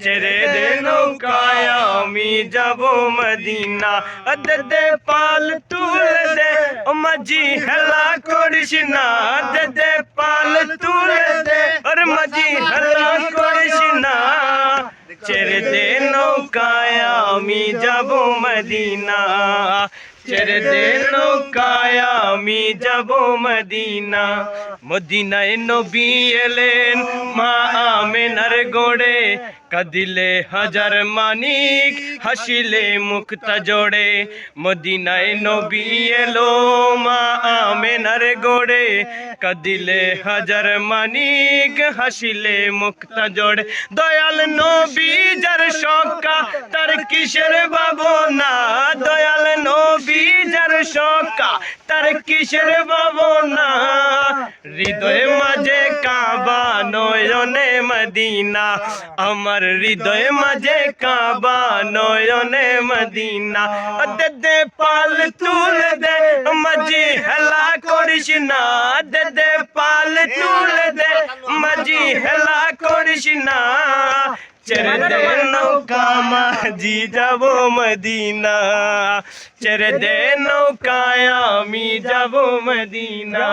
ছেড়ে দে নৌকায় আমি যাব মদিনা দে দে পাল তুলে দে ও মাঝি হেলা করিস না দে দে পাল তুলে দে ওর মাঝি হেলা করিস না ছেড়ে দে নৌকায় আমি যাব মদিনা। ছেড়ে দে নৌকায় আমি যাব মদিনা। মদিনায় নবী এলেন মা আমেনার গোড়ে। কাদিলে হাজার মানিক, হাসিলে মুক্তা জোড়ে। মদিনায় নবী এলো মা আমেনার গোড়ে। কাদিলে হাজার মানিক, হাসিলে মুক্তা জোড়ে। দয়াল নবী তার কিসের ভাবনা? দয়াল নবী যার সকা তার কিসের ভাবনা? হৃদয় মাঝে কাবা, নয়নে মদিনা। আমার হৃদয় মাঝে কাবা, নয়নে মদিনা। দে পাল তুলে দে, মাঝি হেলা করিস না। দে দে, পাল তুলে দে, মাঝি হেলা করিস না। দে নৌকা মাঝি যাব মদিনা। ছেড়ে দে নৌকায় আমি যাব মদিনা।